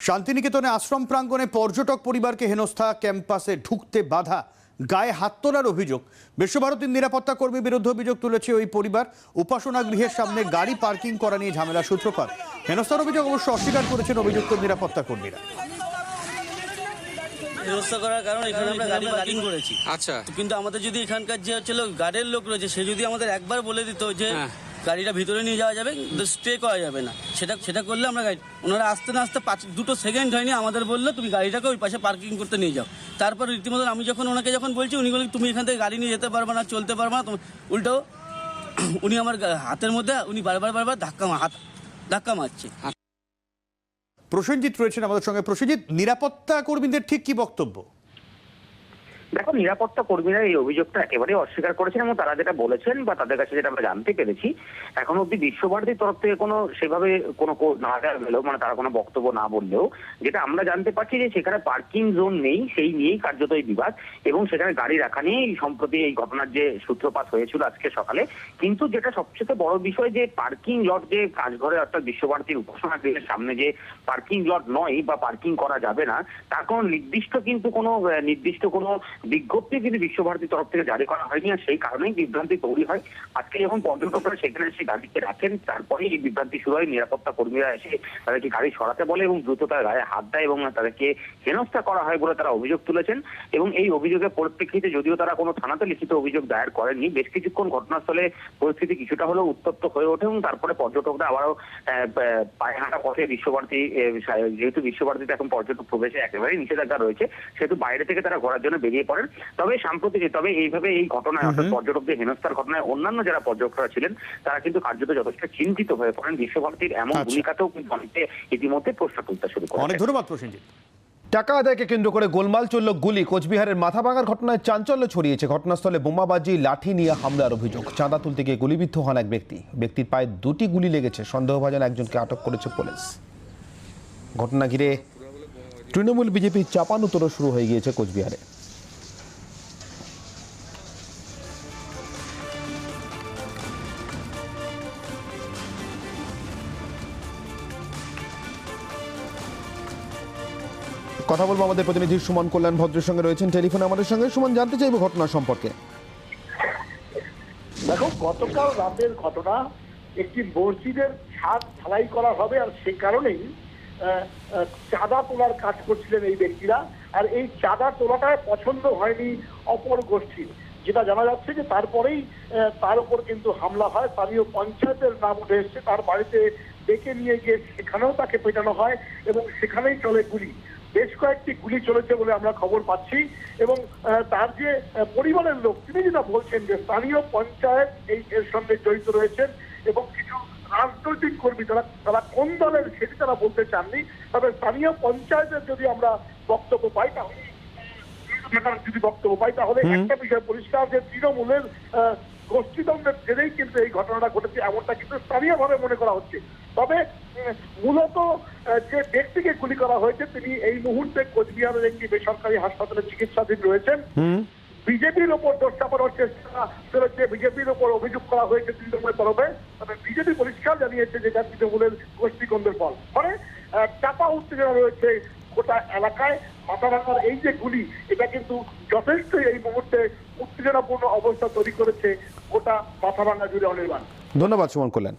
শান্তিনিকেতনে আশ্রম প্রাঙ্গণে পর্যটক পরিবারকে হেনস্থা ক্যাম্পাসে ঢুকতে বাধা গায়ে হাত তোলার অভিযোগ। বিশ্বভারতীর নিরাপত্তা কর্মীর বিরুদ্ধে অভিযোগ তুলেছে ওই পরিবার। উপাসনা গৃহের সামনে গাড়ি পার্কিং করা নিয়ে ঝামেলা সূত্রপাত। হেনস্থার অভিযোগ অবশ্য অস্বীকার করেছেন অভিযুক্ত নিরাপত্তা কর্মীরা। ব্যবস্থা করার কারণ এখানে আমরা গাড়ি পার্কিং করেছি। আচ্ছা। কিন্তু আমাদের যদি এখানকার যে হচ্ছে গার্ডের লোক রয়েছে সে যদি আমাদের একবার বলে দিত যে হ্যাঁ। গাড়িটা ভিতরে নিয়ে যাওয়া যাবে, কিন্তু স্টে করা যাবে না। সেটা সেটা করলে আমরা গাড়ি ওনারা আসতে না আসতে পাঁচ দুটো সেকেন্ড হয়নি, আমাদের বলল, তুমি গাড়িটাকে ওই পাশে পার্কিং করতে নিয়ে যাও। তারপর রীতিমতো আমি যখন ওনাকে যখন বলছি, উনি বলি তুমি এখান থেকে গাড়ি নিয়ে যেতে পারবে না, চলতে পারবে না উল্টো, উনি আমার হাতের মধ্যে, উনি বারবার বারবার ধাক্কা হাত ধাক্কা মারছে। প্রসেনজিৎ রয়েছেন আমাদের সঙ্গে। প্রসেনজিৎ, নিরাপত্তা কর্মীদের ঠিক কি বক্তব্য? দেখো, নিরাপত্তা কর্মীরা এই অভিযোগটা একেবারে অস্বীকার করেছেন এবং তারা যেটা বলেছেন বা তাদের কাছে যেটা আমরা জানতে পেরেছি, এখন অব্দি বিশ্বভারতীর তরফ থেকে কোনো সেভাবে কোনো না গেলেও মানে তারা কোনো বক্তব্য না বললেও, যেটা আমরা জানতে পারছি যে সেখানে পার্কিং জোন নেই, সেই নিয়েই কার্যত এই বিবাদ এবং সেখানে গাড়ি রাখা নিয়েই সম্প্রতি এই ঘটনার যে সূত্রপাত হয়েছিল আজকে সকালে। কিন্তু যেটা সবচেয়ে বড় বিষয় যে পার্কিং লট যে কাজঘরে অর্থাৎ বিশ্বভারতীর উপাসনা গৃহের সামনে যে পার্কিং লট নয় বা পার্কিং করা যাবে না, তার কোনো নির্দিষ্ট কিন্তু কোনো নির্দিষ্ট কোনো বিজ্ঞপ্তি কিন্তু বিশ্বভারতীর তরফ থেকে জারি করা হয়নি আর সেই কারণেই বিভ্রান্তি তৈরি হয়। আজকে যখন পর্যটকরা সেখানে এসে গাড়িকে রাখেন তারপরে এই বিভ্রান্তি শুরু হয়। নিরাপত্তা কর্মীরা এসে তাদেরকে গাড়ি সরাতে বলে এবং দ্রুত তার গায়ে হাত দেয় এবং তাদেরকে হেনস্থা করা হয় বলে তারা অভিযোগ তুলেছেন। এবং এই অভিযোগের পরিপ্রেক্ষিতে যদিও তারা কোনো থানাতে লিখিত অভিযোগ দায়ের করেননি বেশ কিছুক্ষণ ঘটনাস্থলে পরিস্থিতি কিছুটা হলেও উত্তপ্ত হয়ে ওঠে এবং তারপরে পর্যটকরা আবারও আহ, আহ, পায়ে হাঁটা পথে বিশ্বভারতী যেহেতু বিশ্বভারতীতে এখন পর্যটক প্রবেশে একেবারেই নিষেধাজ্ঞা রয়েছে সেহেতু বাইরে থেকে তারা ঘোরার জন্য বেরিয়ে পড়েন। তবে সাম্প্রতিক তবে এইভাবে এই ঘটনায় অর্থাৎ পর্যটকদের হেনস্থার ঘটনায় অন্যান্য যারা পর্যটকরা ছিলেন তারা কিন্তু কার্যত যথেষ্ট চিন্তিত হয়ে পড়েন। বিশ্বভারতীর এমন আচ্ছা। ভূমিকাতেও কিন্তু অনেকে ইতিমধ্যে প্রশ্ন তুলতে শুরু করে অনেক ধন্যবাদ প্রসেনজিৎ। টাকা আদায়কে কেন্দ্র করে গোলমাল চলল গুলি। কোচবিহারের মাথা ভাঙার ঘটনায় চাঞ্চল্য ছড়িয়েছে। ঘটনাস্থলে বোমাবাজি লাঠি নিয়ে হামলার অভিযোগ। চাঁদা তুলতে গিয়ে গুলিবিদ্ধ হন এক ব্যক্তি। ব্যক্তির পায়ে দুটি গুলি লেগেছে। সন্দেহভাজন একজনকে আটক করেছে পুলিশ। ঘটনা ঘিরে তৃণমূল বিজেপির চাপানুতরও শুরু হয়ে গিয়েছে কোচবিহারে। কথা বলব আমাদের প্রতিনিধি সুমন কল্যাণ ভদ্রের সঙ্গে রয়েছেন টেলিফোনে আমাদের সঙ্গে। সুমন, জানতে চাইব ঘটনা সম্পর্কে। দেখো, গতকাল রাতের ঘটনা, একটি মসজিদের ছাদ ঢালাই করা হবে আর সে কারণেই চাঁদা তোলার কাজ করছিলেন এই ব্যক্তিরা। আর এই চাঁদা তোলাটা পছন্দ হয়নি অপর গোষ্ঠীর। যেটা জানা যাচ্ছে যে তারপরেই তার উপর কিন্তু হামলা হয়। স্থানীয় পঞ্চায়েতের নাম উঠে এসছে। তার বাড়িতে ডেকে নিয়ে গিয়ে সেখানেও তাকে পেটানো হয় এবং সেখানেই চলে গুলি। বেশ কয়েকটি গুলি চলেছে বলে আমরা খবর পাচ্ছি এবং তার যে পরিবারের লোক, তিনি যেটা বলছেন যে স্থানীয় পঞ্চায়েত এই এর সঙ্গে জড়িত রয়েছেন এবং কিছু রাজনৈতিক কর্মী তারা তারা কোন দলের সেটি তারা বলতে চাননি। তবে স্থানীয় পঞ্চায়েতের যদি আমরা বক্তব্য পাই, তাহলে নেতার যদি বক্তব্য পাই তাহলে একটা বিষয় পরিষ্কার যে তৃণমূলের গোষ্ঠীদ্বন্দ্বের জেরেই কিন্তু এই ঘটনাটা ঘটেছে এমনটা কিন্তু স্থানীয়ভাবে মনে করা হচ্ছে। তবে মূলত যে ব্যক্তিকে গুলি করা হয়েছে তিনি এই মুহূর্তে কোচবিহারের একটি বেসরকারি হাসপাতালে চিকিৎসাধীন রয়েছেন। বিজেপির ওপর দোষ চাপানোর চেষ্টা চলেছে বিজেপির ওপর অভিযোগ করা হয়েছে তৃণমূলের তরফে। তবে বিজেপি পরিষ্কার জানিয়েছে যে এটা তৃণমূলের গোষ্ঠীকন্দের ফল। ফলে চাপা উত্তেজনা রয়েছে গোটা এলাকায় মাথা ভাঙার এই যে গুলি, এটা কিন্তু যথেষ্ট এই মুহূর্তে উত্তেজনাপূর্ণ অবস্থা তৈরি করেছে গোটা মাথা ভাঙা জুড়ে অনির্বাণ। ধন্যবাদ সুমন কল্যাণ।